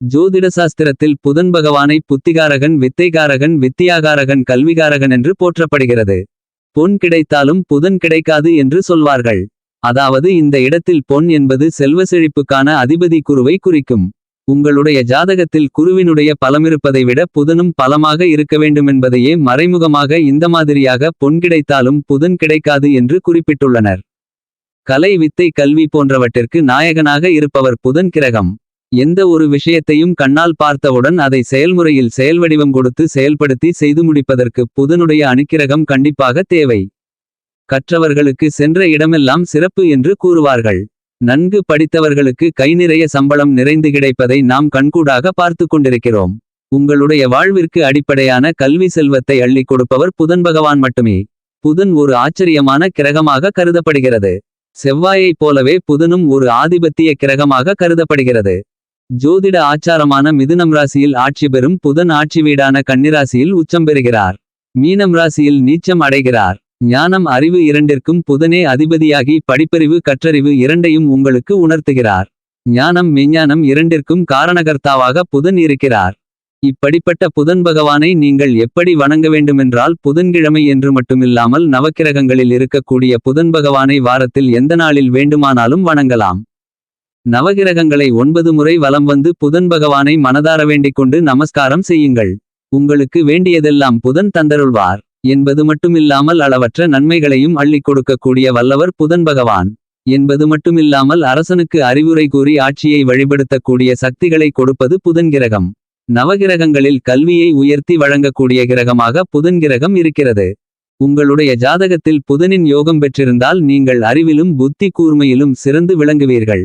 ஜோதிட சாஸ்திரத்தில் புதன் பகவானை புத்திகாரகன் வித்தைகாரகன் வித்தியாகாரகன் கல்விகாரகன் என்று போற்றப்படுகிறது. பொன் கிடைத்தாலும் புதன் கிடைக்காது என்று சொல்வார்கள். அதாவது இந்த இடத்தில் பொன் என்பது செல்வ செழிப்புக்கான அதிபதி குருவை குறிக்கும். உங்களுடைய ஜாதகத்தில் குருவினுடைய பலமிருப்பதை விட புதனும் பலமாக இருக்க வேண்டுமென்பதையே மறைமுகமாக இந்த மாதிரியாக பொன் கிடைத்தாலும் புதன் கிடைக்காது என்று குறிப்பிட்டுள்ளனர். கலை வித்தை கல்வி போன்றவற்றிற்கு நாயகனாக இருப்பவர் புதன் கிரகம். எந்த ஒரு விஷயத்தையும் கண்ணால் பார்த்தவுடன் அதை செயல்முறையில் செயல்வடிவம் கொடுத்து செயல்படுத்தி செய்து முடிப்பதற்கு புதனுடைய அணுக்கிரகம் கண்டிப்பாக தேவை. கற்றவர்களுக்கு சென்ற இடமெல்லாம் சிறப்பு என்று கூறுவார்கள். நன்கு படித்தவர்களுக்கு கை நிறைய சம்பளம் நிறைந்து கிடைப்பதை நாம் கண்கூடாக பார்த்து கொண்டிருக்கிறோம். உங்களுடைய வாழ்விற்கு அடிப்படையான கல்வி செல்வத்தை அள்ளி கொடுப்பவர் புதன் பகவான் மட்டுமே. புதன் ஒரு ஆச்சரியமான கிரகமாக கருதப்படுகிறது. செவ்வாயைப் போலவே புதனும் ஒரு ஆதிபத்திய கிரகமாக கருதப்படுகிறது. ஜோதிட ஆச்சாரமான மிதுனம் ராசியில் ஆட்சி பெறும் புதன் ஆட்சி வீடான கன்னிராசியில் உச்சம் பெறுகிறார். மீனம் ராசியில் நீச்சம் அடைகிறார். ஞானம் அறிவு இரண்டிற்கும் புதனே அதிபதியாகி படிப்பறிவு கற்றறிவு இரண்டையும் உங்களுக்கு உணர்த்துகிறார். ஞானம் மெஞ்ஞானம் இரண்டிற்கும் காரணகர்த்தாவாக புதன் இருக்கிறார். இப்படிப்பட்ட புதன் பகவானை நீங்கள் எப்படி வணங்க வேண்டுமென்றால் புதன்கிழமை என்று மட்டுமில்லாமல் நவக்கிரகங்களில் இருக்கக்கூடிய புதன் பகவானை வாரத்தில் எந்த நாளில் வேண்டுமானாலும் வணங்கலாம். நவகிரகங்களை ஒன்பது முறை வலம் வந்து புதன் பகவானை மனதார வேண்டிக் கொண்டு நமஸ்காரம் செய்யுங்கள். உங்களுக்கு வேண்டியதெல்லாம் புதன் தந்தருள்வார். என்பது மட்டுமில்லாமல் அளவற்ற நன்மைகளையும் அள்ளிக் கொடுக்கக்கூடிய வல்லவர் புதன் பகவான். என்பது மட்டுமில்லாமல் அரசனுக்கு அறிவுரை கூறி ஆட்சியை வழிபடுத்தக்கூடிய சக்திகளை கொடுப்பது புதன் கிரகம். நவகிரகங்களில் கல்வியை உயர்த்தி வழங்கக்கூடிய கிரகமாக புதன் கிரகம் இருக்கிறது. உங்களுடைய ஜாதகத்தில் புதனின் யோகம் பெற்றிருந்தால் நீங்கள் அறிவிலும் புத்தி கூர்மையிலும் சிறந்து விளங்குவீர்கள்.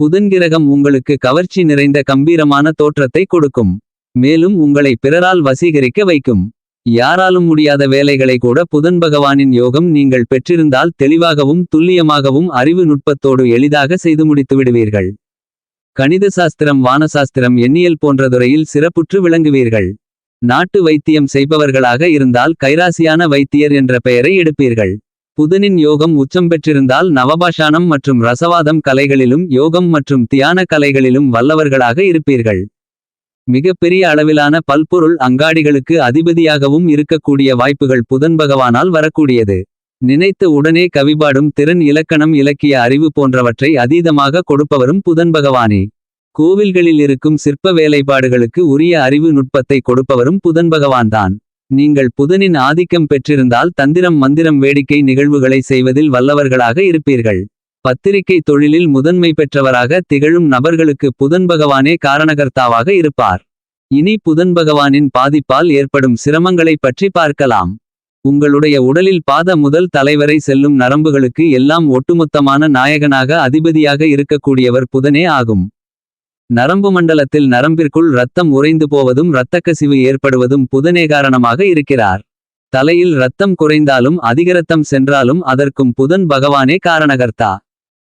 புதன் கிரகம் உங்களுக்கு கவர்ச்சி நிறைந்த கம்பீரமான தோற்றத்தை கொடுக்கும். மேலும் உங்களை பிறரால் வசீகரிக்க வைக்கும். யாராலும் முடியாத வேலைகளை கூட புதன் பகவானின் யோகம் நீங்கள் பெற்றிருந்தால் தெளிவாகவும் துல்லியமாகவும் அறிவு நுட்பத்தோடு எளிதாக செய்து முடித்து விடுவீர்கள். கணித சாஸ்திரம் வானசாஸ்திரம் எண்ணியல் போன்ற துறையில் சிறப்புற்று விளங்குவீர்கள். நாட்டு வைத்தியம் செய்பவர்களாக இருந்தால் கைராசியான வைத்தியர் என்ற பெயரை எடுப்பீர்கள். புதனின் யோகம் உச்சம் பெற்றிருந்தால் நவபாஷானம் மற்றும் ரசவாதம் கலைகளிலும் யோகம் மற்றும் தியான கலைகளிலும் வல்லவர்களாக இருப்பீர்கள். மிகப்பெரிய அளவிலான பல்பொருள் அங்காடிகளுக்கு அதிபதியாகவும் இருக்கக்கூடிய வாய்ப்புகள் புதன் பகவானால் வரக்கூடியது. நினைத்த உடனே கவிபாடும் திறன் இலக்கணம் இலக்கிய அறிவு போன்றவற்றை அதீதமாக கொடுப்பவரும் புதன் பகவானே. கோவில்களில் இருக்கும் சிற்ப வேலைப்பாடுகளுக்கு உரிய அறிவு நுட்பத்தை கொடுப்பவரும் புதன் பகவான்தான். நீங்கள் புதனின் ஆதிக்கம் பெற்றிருந்தால் தந்திரம் மந்திரம் வேடிக்கை நிகழ்வுகளை செய்வதில் வல்லவர்களாக இருப்பீர்கள். பத்திரிகை தொழிலில் முதன்மை பெற்றவராக திகழும் நபர்களுக்கு புதன் பகவானே காரணகர்த்தாவாக இருப்பார். இனி புதன் பகவானின் பாதிப்பால் ஏற்படும் சிரமங்களைப் பற்றி பார்க்கலாம். உங்களுடைய உடலில் பாத முதல் தலைவரை செல்லும் நரம்புகளுக்கு எல்லாம் ஒட்டுமொத்தமான நாயகனாக அதிபதியாக இருக்கக்கூடியவர் புதனே ஆகும். நரம்பு மண்டலத்தில் நரம்பிற்குள் இரத்தம் உறைந்து போவதும் இரத்தக்கசிவு ஏற்படுவதும் புதனே காரணமாக இருக்கிறார். தலையில் இரத்தம் குறைந்தாலும் அதிகரத்தம் சென்றாலும் அதற்கும் புதன் பகவானே காரணகர்த்தா.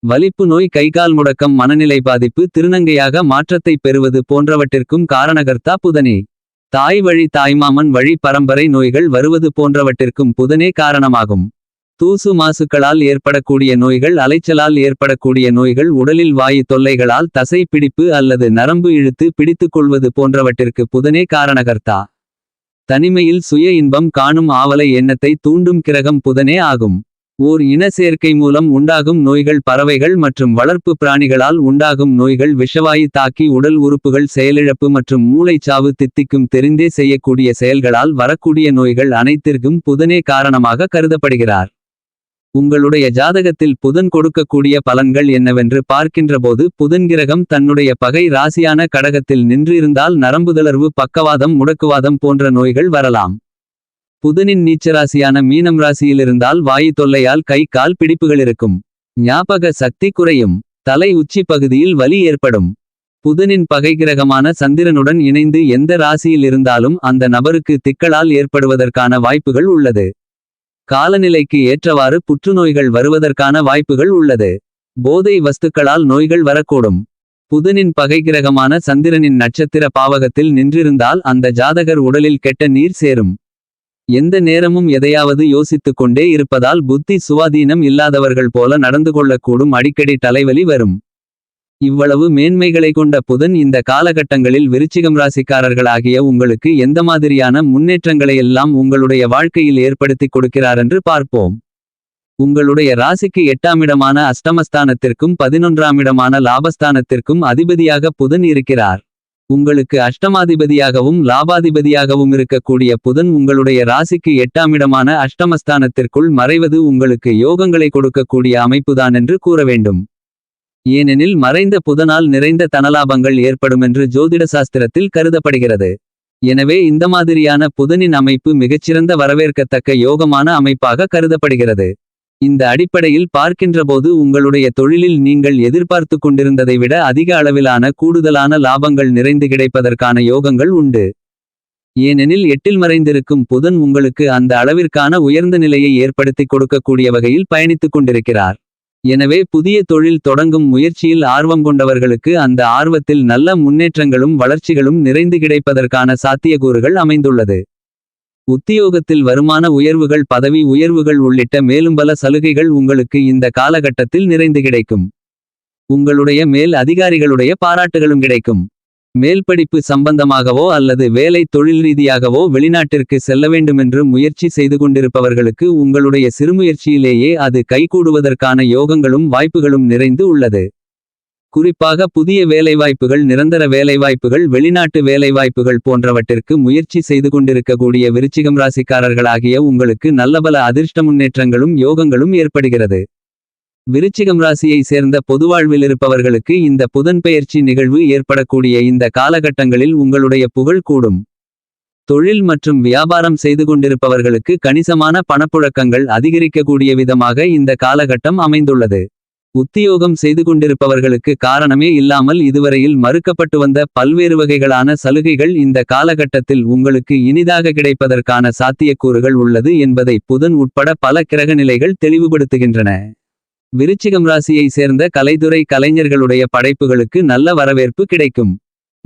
வலிப்பு நோய் கைகால் முடக்கம் மனநிலை பாதிப்பு திருநங்கையாக மாற்றத்தை பெறுவது போன்றவற்றிற்கும் காரணகர்த்தா புதனே. தாய் வழி தாய்மாமன் வழி பரம்பரை நோய்கள் வருவது போன்றவற்றிற்கும் புதனே காரணமாகும். தூசு மாசுக்களால் ஏற்படக்கூடிய நோய்கள் அலைச்சலால் ஏற்படக்கூடிய நோய்கள் உடலில் வாயு தொல்லைகளால் தசை பிடிப்பு அல்லது நரம்பு இழுத்து பிடித்துக் கொள்வது போன்றவற்றிற்கு புதனே காரணகர்த்தா. தனிமையில் சுய இன்பம் காணும் ஆவலை எண்ணத்தை தூண்டும் கிரகம் புதனே ஆகும். ஓர் இன சேர்க்கை மூலம் உண்டாகும் நோய்கள் பறவைகள் மற்றும் வளர்ப்பு பிராணிகளால் உண்டாகும் நோய்கள் விஷவாயு தாக்கி உடல் உறுப்புகள் செயலிழப்பு மற்றும் மூளைச்சாவு தித்திக்கும் தெரிந்தே செய்யக்கூடிய செயல்களால் வரக்கூடிய நோய்கள் அனைத்திற்கும் புதனே காரணமாக கருதப்படுகிறார். உங்களுடைய ஜாதகத்தில் புதன் கொடுக்கக்கூடிய பலன்கள் என்னவென்று பார்க்கின்றபோது புதன் கிரகம் தன்னுடைய பகை ராசியான கடகத்தில் நின்றிருந்தால் நரம்புதளர்வு பக்கவாதம் முடக்குவாதம் போன்ற நோய்கள் வரலாம். புதனின் நீச்சராசியான மீனம் ராசியிலிருந்தால் வாயு தொல்லையால் கை கால் பிடிப்புகள் இருக்கும். ஞாபக சக்தி குறையும். தலை உச்சி பகுதியில் வலி ஏற்படும். புதனின் பகை கிரகமான சந்திரனுடன் இணைந்து எந்த ராசியில் இருந்தாலும் அந்த நபருக்கு திக்களால் ஏற்படுவதற்கான வாய்ப்புகள் உள்ளது. காலநிலைக்கு ஏற்றவாறு புற்றுநோய்கள் வருவதற்கான வாய்ப்புகள் உள்ளது. போதை வஸ்துக்களால் நோய்கள் வரக்கூடும். புதனின் பகைகிரகமான சந்திரனின் நட்சத்திர பாவகத்தில் நின்றிருந்தால் அந்த ஜாதகர் உடலில் கெட்ட நீர் சேரும். எந்த நேரமும் எதையாவது யோசித்துக் கொண்டே இருப்பதால் புத்தி சுவாதீனம் இல்லாதவர்கள் போல நடந்து கொள்ளக்கூடும் அடிக்கடி தலைவலி வரும். இவ்வளவு மேன்மைகளை கொண்ட புதன் இந்த காலகட்டங்களில் விருச்சிகம் ராசிக்காரர்களாகிய உங்களுக்கு எந்த மாதிரியான முன்னேற்றங்களையெல்லாம் உங்களுடைய வாழ்க்கையில் ஏற்படுத்திக் கொடுக்கிறாரென்று பார்ப்போம். உங்களுடைய ராசிக்கு எட்டாமிடமான அஷ்டமஸ்தானத்திற்கும் பதினொன்றாமிடமான லாபஸ்தானத்திற்கும் அதிபதியாக புதன் இருக்கிறார். உங்களுக்கு அஷ்டமாதிபதியாகவும் லாபாதிபதியாகவும் இருக்கக்கூடிய புதன் உங்களுடைய ராசிக்கு எட்டாமிடமான அஷ்டமஸ்தானத்திற்குள் மறைவது உங்களுக்கு யோகங்களை கொடுக்கக்கூடிய அமைப்புதான் என்று கூற வேண்டும். ஏனெனில் மறைந்த புதனால் நிறைந்த தனலாபங்கள் ஏற்படுமென்று ஜோதிட சாஸ்திரத்தில் கருதப்படுகிறது. எனவே இந்த மாதிரியான புதனின் அமைப்பு மிகச்சிறந்த வரவேற்கத்தக்க யோகமான அமைப்பாக கருதப்படுகிறது. இந்த அடிப்படையில் பார்க்கின்றபோது உங்களுடைய தொழிலில் நீங்கள் எதிர்பார்த்து கொண்டிருந்ததை விட அதிக அளவிலான கூடுதலான லாபங்கள் நிறைந்து கிடைப்பதற்கான யோகங்கள் உண்டு. ஏனெனில் எட்டில் மறைந்திருக்கும் புதன் உங்களுக்கு அந்த அளவிற்கான உயர்ந்த நிலையை ஏற்படுத்திக் கொடுக்கக்கூடிய வகையில் பயணித்துக் கொண்டிருக்கிறார். எனவே புதிய தொழில் தொடங்கும் முயற்சியில் ஆர்வம் கொண்டவர்களுக்கு அந்த ஆர்வத்தில் நல்ல முன்னேற்றங்களும் வளர்ச்சிகளும் நிறைந்து கிடைப்பதற்கான சாத்தியக்கூறுகள் அமைந்துள்ளது. உத்தியோகத்தில் வருமான உயர்வுகள் பதவி உயர்வுகள் உள்ளிட்ட மேலும் பல சலுகைகள் உங்களுக்கு இந்த காலகட்டத்தில் நிறைந்து கிடைக்கும். உங்களுடைய மேல் அதிகாரிகளுடைய பாராட்டுகளும் கிடைக்கும். மேல்படிப்பு சம்பந்தமாகவோ அல்லது வேலை தொழில் ரீதியாகவோ வெளிநாட்டிற்கு செல்ல வேண்டுமென்று முயற்சி செய்து கொண்டிருப்பவர்களுக்கு உங்களுடைய சிறுமுயற்சியிலேயே அது கைகூடுவதற்கான யோகங்களும் வாய்ப்புகளும் நிறைந்து உள்ளது. குறிப்பாக புதிய வேலைவாய்ப்புகள் நிரந்தர வேலைவாய்ப்புகள் வெளிநாட்டு வேலைவாய்ப்புகள் போன்றவற்றிற்கு முயற்சி செய்து கொண்டிருக்கக்கூடிய விருச்சிகம் ராசிக்காரர்களாகிய உங்களுக்கு நல்லபல அதிர்ஷ்ட முன்னேற்றங்களும் யோகங்களும் ஏற்படுகிறது. விருச்சிகம் ராசியை சேர்ந்த பொதுவாழ்வில் இருப்பவர்களுக்கு இந்த புதன்பெயர்ச்சி நிகழ்வு ஏற்படக்கூடிய இந்த காலகட்டங்களில் உங்களுடைய புகழ் கூடும். தொழில் மற்றும் வியாபாரம் செய்து கொண்டிருப்பவர்களுக்கு கணிசமான பணப்புழக்கங்கள் அதிகரிக்கக்கூடிய விதமாக இந்த காலகட்டம் அமைந்துள்ளது. உத்தியோகம் செய்து கொண்டிருப்பவர்களுக்கு காரணமே இல்லாமல் இதுவரையில் மறுக்கப்பட்டு வந்த பல்வேறு வகைகளான சலுகைகள் இந்த காலகட்டத்தில் உங்களுக்கு இனிதாக கிடைப்பதற்கான சாத்தியக்கூறுகள் உள்ளது என்பதை புதன் உட்பட பல கிரகநிலைகள் தெளிவுபடுத்துகின்றன. விருச்சிகம் ராசியை சேர்ந்த கலைத்துறை கலைஞர்களுடைய படைப்புகளுக்கு நல்ல வரவேற்பு கிடைக்கும்.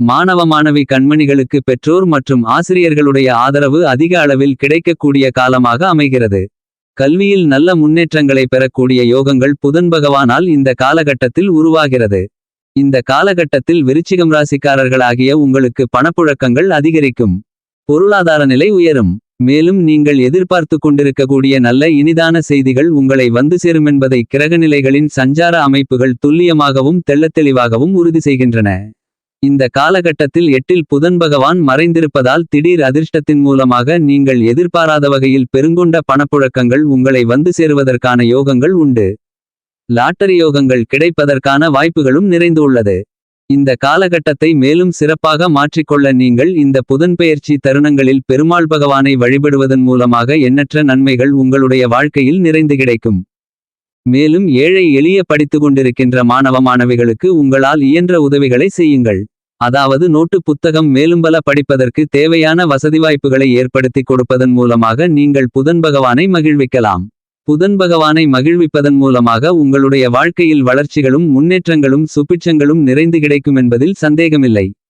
மாணவ மாணவி கண்மணிகளுக்கு பெற்றோர் மற்றும் ஆசிரியர்களுடைய ஆதரவு அதிக அளவில் கிடைக்கக்கூடிய காலமாக அமைகிறது. கல்வியில் நல்ல முன்னேற்றங்களை பெறக்கூடிய யோகங்கள் புதன் பகவானால் இந்த காலகட்டத்தில் உருவாகிறது. இந்த காலகட்டத்தில் விருச்சிகம் ராசிக்காரர்களாகிய உங்களுக்கு பணப்புழக்கங்கள் அதிகரிக்கும். பொருளாதார நிலை உயரும். மேலும் நீங்கள் எதிர்பார்த்து கொண்டிருக்கக்கூடிய நல்ல இனிதான செய்திகள் உங்களை வந்து சேருமென்பதை கிரகநிலைகளின் சஞ்சார அமைப்புகள் துல்லியமாகவும் தெள்ளத்தெளிவாகவும் உறுதி செய்கின்றன. இந்த காலகட்டத்தில் எட்டில் புதன் பகவான் மறைந்திருப்பதால் திடீர் அதிர்ஷ்டத்தின் மூலமாக நீங்கள் எதிர்பாராத வகையில் பெருங்கொண்ட பணப்புழக்கங்கள் உங்களை வந்து சேருவதற்கான யோகங்கள் உண்டு. லாட்டரி யோகங்கள் கிடைப்பதற்கான வாய்ப்புகளும் நிறைந்து உள்ளது. இந்த காலகட்டத்தை மேலும் சிறப்பாக மாற்றிக்கொள்ள நீங்கள் இந்த புதன்பெயர்ச்சி தருணங்களில் பெருமாள் பகவானை வழிபடுவதன் மூலமாக எண்ணற்ற நன்மைகள் உங்களுடைய வாழ்க்கையில் நிறைந்து கிடைக்கும். மேலும் ஏழை எளிய படித்துக் கொண்டிருக்கின்ற மாணவ மாணவிகளுக்கு உங்களால் இயன்ற உதவிகளை செய்யுங்கள். அதாவது நோட்டு புத்தகம் மேலும் பல படிப்பதற்கு தேவையான வசதிவாய்ப்புகளை ஏற்படுத்திக் கொடுப்பதன் மூலமாக நீங்கள் புதன் பகவானை மகிழ்விக்கலாம். புதன் பகவானை மகிழ்விப்பதன் மூலமாக உங்களுடைய வாழ்க்கையில் வளர்ச்சிகளும் முன்னேற்றங்களும் சுபிட்சங்களும் நிறைந்து கிடைக்கும் என்பதில் சந்தேகமில்லை.